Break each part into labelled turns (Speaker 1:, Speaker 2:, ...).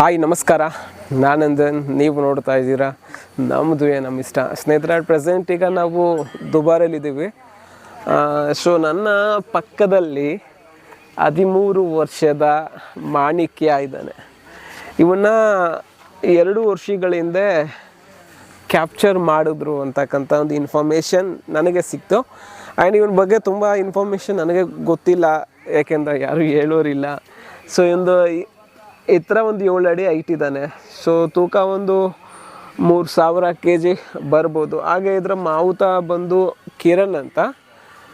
Speaker 1: Hi, ನಮಸ್ಕಾರ. ನಾನಂದನ್, ನೀವು ನೋಡ್ತಾ ಇದ್ದೀರಾ? ನಮ್ಮದು ನಮ್ಮ ಇಷ್ಟ? ಸ್ನೇಹಿತರ ಪ್ರೆಸೆಂಟ್ ಈಗ ನಾವು ದುಬಾರಲ್ಲಿದ್ದೀವಿ. ಸೊ ನನ್ನ ಪಕ್ಕದಲ್ಲಿ ಹದಿಮೂರು ವರ್ಷದ ಮಾಣಿಕ್ಯ ಇದ್ದಾನೆ. ಇವನ್ನ ಎರಡು ವರ್ಷಗಳ ಹಿಂದೆ ಕ್ಯಾಪ್ಚರ್ ಮಾಡಿದ್ರು ಅಂತಕ್ಕಂಥ ಒಂದು ಇನ್ಫಾರ್ಮೇಷನ್ ನನಗೆ ಸಿಕ್ತು. ಆ್ಯಂಡ್ ಇವನ ಬಗ್ಗೆ ತುಂಬ ಇನ್ಫಾರ್ಮೇಷನ್ ನನಗೆ ಗೊತ್ತಿಲ್ಲ, ಯಾಕೆಂದರೆ ಯಾರೂ ಹೇಳೋರಿಲ್ಲ. ಸೊ ಒಂದು ಎತ್ತರ ಒಂದು ಏಳು ಅಡಿ ಹೈಟ್ ಇದ್ದಾನೆ. ಸೊ ತೂಕ ಒಂದು ಮೂರು ಸಾವಿರ ಕೆ ಜಿ ಬರ್ಬೋದು. ಹಾಗೆ ಇದರ ಮಾವುತ ಬಂದು ಕಿರಣ್ ಅಂತ.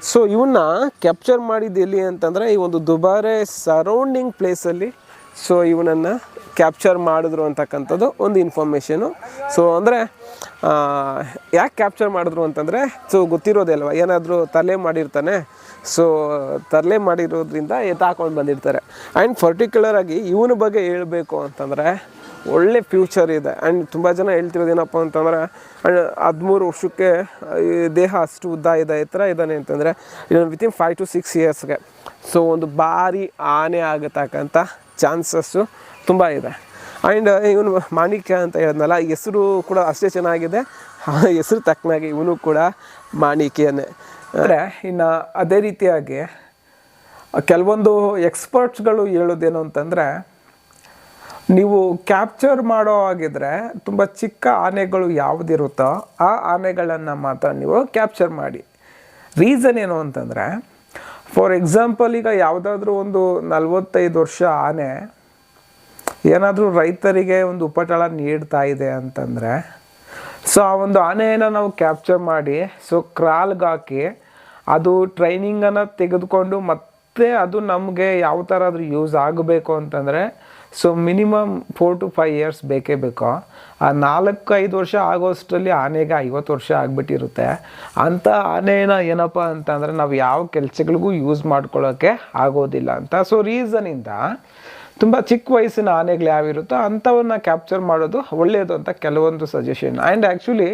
Speaker 1: ಸೊ ಇವನ್ನ ಕ್ಯಾಪ್ಚರ್ ಮಾಡಿದ್ದು ಎಲ್ಲಿ ಅಂತಂದರೆ ಈ ಒಂದು ದುಬಾರೆ ಸರೌಂಡಿಂಗ್ ಪ್ಲೇಸಲ್ಲಿ ಸೊ ಇವನನ್ನು ಕ್ಯಾಪ್ಚರ್ ಮಾಡಿದ್ರು ಅಂತಕ್ಕಂಥದ್ದು ಒಂದು ಇನ್ಫಾರ್ಮೇಷನು ಸೊ ಅಂದರೆ ಯಾಕೆ ಕ್ಯಾಪ್ಚರ್ ಮಾಡಿದ್ರು ಅಂತಂದರೆ ಸೊ ಗೊತ್ತಿರೋದೇ ಏನಾದರೂ ತಲೆ ಮಾಡಿರ್ತಾನೆ ಸೊ ತರಲೆ ಮಾಡಿರೋದ್ರಿಂದ ಎತ್ತಾಕೊಂಡು ಬಂದಿರ್ತಾರೆ. ಆ್ಯಂಡ್ ಪರ್ಟಿಕ್ಯುಲರ್ ಆಗಿ ಇವನ ಬಗ್ಗೆ ಹೇಳಬೇಕು ಅಂತಂದರೆ, ಒಳ್ಳೆ ಫ್ಯೂಚರ್ ಇದೆ. ಆ್ಯಂಡ್ ತುಂಬ ಜನ ಹೇಳ್ತಿರೋದೇನಪ್ಪ ಅಂತಂದ್ರೆ ಆ್ಯಂಡ್ ಹದಿಮೂರು ವರ್ಷಕ್ಕೆ, ಈ ದೇಹ ಅಷ್ಟು ಉದ್ದ ಇದೆ ಥರ ಇದ್ದಾನೆ ಅಂತಂದರೆ ಇದನ್ನು ವಿತಿನ್ ಫೈವ್ ಟು ಸಿಕ್ಸ್ ಇಯರ್ಸ್ಗೆ ಸೊ ಒಂದು ಭಾರಿ ಆನೆ ಆಗತಕ್ಕಂಥ ಚಾನ್ಸಸ್ಸು ತುಂಬ ಇದೆ. ಆ್ಯಂಡ್ ಇವನು ಮಾಣಿಕ್ಯ ಅಂತ ಹೇಳಿದ್ನಲ್ಲ, ಹೆಸರು ಕೂಡ ಅಷ್ಟೇ ಚೆನ್ನಾಗಿದೆ. ಹೆಸರು ತಕ್ಕನಾಗಿ ಇವನು ಕೂಡ ಮಾಣಿಕ್ಯನೇ. ಅಂದರೆ ಇನ್ನು ಅದೇ ರೀತಿಯಾಗಿ ಕೆಲವೊಂದು ಎಕ್ಸ್ಪರ್ಟ್ಸ್ಗಳು ಹೇಳೋದೇನು ಅಂತಂದರೆ, ನೀವು ಕ್ಯಾಪ್ಚರ್ ಮಾಡೋ ಹಾಗಿದ್ರೆ ತುಂಬ ಚಿಕ್ಕ ಆನೆಗಳು ಯಾವುದಿರುತ್ತೋ ಆ ಆನೆಗಳನ್ನು ಮಾತ್ರ ನೀವು ಕ್ಯಾಪ್ಚರ್ ಮಾಡಿ. ರೀಸನ್ ಏನು ಅಂತಂದರೆ ಫಾರ್ ಎಕ್ಸಾಂಪಲ್ ಈಗ ಯಾವುದಾದ್ರೂ ಒಂದು ನಲ್ವತ್ತೈದು ವರ್ಷ ಆನೆ ಏನಾದರೂ ರೈತರಿಗೆ ಒಂದು ಉಪಟಳ ನೀಡ್ತಾ ಇದೆ ಅಂತಂದರೆ ಸೊ ಆ ಒಂದು ಆನೆಯನ್ನು ನಾವು ಕ್ಯಾಪ್ಚರ್ ಮಾಡಿ ಸೊ ಕ್ರಾಲ್ಗೆ ಹಾಕಿ, ಅದು ಟ್ರೈನಿಂಗನ್ನು ತೆಗೆದುಕೊಂಡು ಮತ್ತೆ ಅದು ನಮಗೆ ಯಾವ ಥರ ಆದರೂ ಯೂಸ್ ಆಗಬೇಕು ಅಂತಂದರೆ so minimum four to five years ಬೇಕೇ ಬೇಕು. ಆ ನಾಲ್ಕು ಐದು ವರ್ಷ ಆಗೋಷ್ಟರಲ್ಲಿ ಆನೆಗೆ ಐವತ್ತು ವರ್ಷ ಆಗಿಬಿಟ್ಟಿರುತ್ತೆ. ಅಂಥ ಆನೆನ ಏನಪ್ಪ ಅಂತಂದರೆ, ನಾವು ಯಾವ ಕೆಲಸಗಳಿಗೂ ಯೂಸ್ ಮಾಡ್ಕೊಳ್ಳೋಕ್ಕೆ ಆಗೋದಿಲ್ಲ ಅಂತ. ಸೊ ರೀಸನಿಂದ ತುಂಬ ಚಿಕ್ಕ ವಯಸ್ಸಿನ ಆನೆಗಳು ಯಾವಿರುತ್ತೋ ಅಂಥವನ್ನ ಕ್ಯಾಪ್ಚರ್ ಮಾಡೋದು ಒಳ್ಳೆಯದು ಅಂತ ಕೆಲವೊಂದು ಸಜೆಷನ್ ಆ್ಯಂಡ್ ಆ್ಯಕ್ಚುಲಿ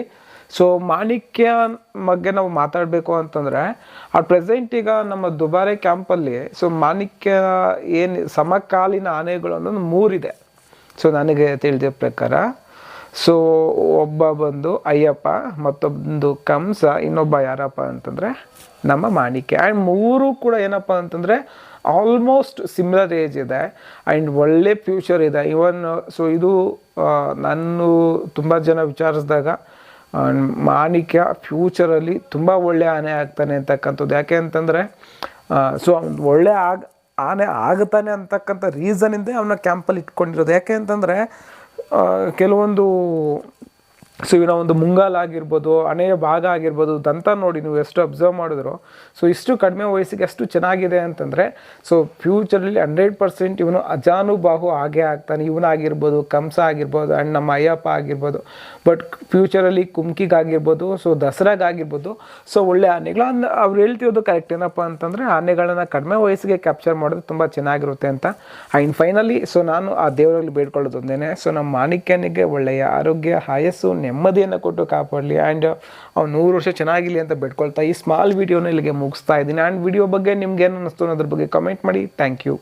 Speaker 1: ಸೊ ಮಾಣಿಕ್ಯ ಬಗ್ಗೆ ನಾವು ಮಾತಾಡಬೇಕು ಅಂತಂದರೆ, ಆ ಪ್ರೆಸೆಂಟ್ ಈಗ ನಮ್ಮ ದುಬಾರೆ ಕ್ಯಾಂಪಲ್ಲಿ ಸೊ ಮಾಣಿಕ್ಯ ಏನು ಸಮಕಾಲೀನ ಆನೆಗಳು ಅನ್ನೋದು ಮೂರಿದೆ. ಸೊ ನನಗೆ ತಿಳಿದ ಪ್ರಕಾರ ಸೊ ಒಬ್ಬ ಬಂದು ಅಯ್ಯಪ್ಪ, ಮತ್ತೊಂದು ಕಂಸ, ಇನ್ನೊಬ್ಬ ಯಾರಪ್ಪ ಅಂತಂದರೆ ನಮ್ಮ ಮಾಣಿಕ್ಯ. ಆ್ಯಂಡ್ ಮೂರು ಕೂಡ ಏನಪ್ಪ ಅಂತಂದರೆ ಆಲ್ಮೋಸ್ಟ್ ಸಿಮಿಲರ್ ಏಜ್ ಇದೆ. ಆ್ಯಂಡ್ ಒಳ್ಳೆ ಫ್ಯೂಚರ್ ಇದೆ. ಇವನ್ ಸೊ ಇದು ನಾನು ತುಂಬ ಜನ ವಿಚಾರಿಸಿದಾಗ ಮಾಣಿಕ್ಯ ಫ್ಯೂಚರಲ್ಲಿ ತುಂಬ ಒಳ್ಳೆ ಆನೆ ಆಗ್ತಾನೆ ಅಂತಕ್ಕಂಥದ್ದು. ಯಾಕೆ ಅಂತಂದರೆ ಸೊ ಅವ್ನು ಒಳ್ಳೆ ಆಗ, ಆನೆ ಆಗುತ್ತಾನೆ ಅಂತಕ್ಕಂಥ ರೀಸನಿಂದ ಅವನ ಕ್ಯಾಂಪಲ್ಲಿ ಇಟ್ಕೊಂಡಿರೋದು. ಯಾಕೆ ಅಂತಂದರೆ ಕೆಲವೊಂದು ಸೊ ಇವನ ಒಂದು ಮುಂಗಾಲ ಆಗಿರ್ಬೋದು, ಹಣೆಯ ಭಾಗ ಆಗಿರ್ಬೋದು ದಂತ ನೋಡಿ ನೀವು ಎಷ್ಟು ಅಬ್ಸರ್ವ್ ಮಾಡಿದ್ರು ಸೊ ಇಷ್ಟು ಕಡಿಮೆ ವಯಸ್ಸಿಗೆ ಎಷ್ಟು ಚೆನ್ನಾಗಿದೆ ಅಂತಂದರೆ ಸೊ ಫ್ಯೂಚರಲ್ಲಿ ಹಂಡ್ರೆಡ್ ಪರ್ಸೆಂಟ್ ಇವನು ಅಜಾನುಬಾಹು ಆಗೇ ಆಗ್ತಾನೆ. ಇವನಾಗಿರ್ಬೋದು ಕಂಸ ಆಗಿರ್ಬೋದು ಆ್ಯಂಡ್ ನಮ್ಮ ಅಯ್ಯಪ್ಪ ಆಗಿರ್ಬೋದು ಬಟ್ ಫ್ಯೂಚರಲ್ಲಿ ಕುಮ್ಕಿಗಾಗಿರ್ಬೋದು ಸೊ ದಸರಾಗಾಗಿರ್ಬೋದು ಸೊ ಒಳ್ಳೆ ಆನೆಗಳು ಅನ್ನ ಅವ್ರು ಹೇಳ್ತಿರೋದು ಕರೆಕ್ಟ್ ಏನಪ್ಪ ಅಂತಂದರೆ ಆನೆಗಳನ್ನು ಕಡಿಮೆ ವಯಸ್ಸಿಗೆ ಕ್ಯಾಪ್ಚರ್ ಮಾಡೋದು ತುಂಬ ಚೆನ್ನಾಗಿರುತ್ತೆ ಅಂತ. ಆ್ಯಂಡ್ ಫೈನಲಿ ಸೊ ನಾನು ಆ ದೇವರಲ್ಲಿ ಬೇಡ್ಕೊಳ್ಳೋದು ಒಂದೇನೆ. ಸೊ ನಮ್ಮ ಮಾಣಿಕ್ಯನಿಗೆ ಒಳ್ಳೆಯ ಆರೋಗ್ಯ ಆಯಸ್ಸು ನೆಮ್ಮದಿಯನ್ನು ಕೊಟ್ಟು ಕಾಪಾಡಲಿ. ಆ್ಯಂಡ್ ಅವ್ನು ನೂರು ವರ್ಷ ಚೆನ್ನಾಗಿರಲಿ ಅಂತ ಬೇಡ್ಕೊಳ್ತಾ ಈ ಸ್ಮಾಲ್ ವಿಡಿಯೋನ ಇಲ್ಲಿಗೆ ಮುಗಿಸ್ತಾ ಇದ್ದೀನಿ. ಆ್ಯಂಡ್ ವಿಡಿಯೋ ಬಗ್ಗೆ ನಿಮ್ಗೆ ಏನು ಅನ್ನಿಸ್ತು ಅನ್ನೋದ್ರ ಬಗ್ಗೆ ಕಮೆಂಟ್ ಮಾಡಿ. Thank you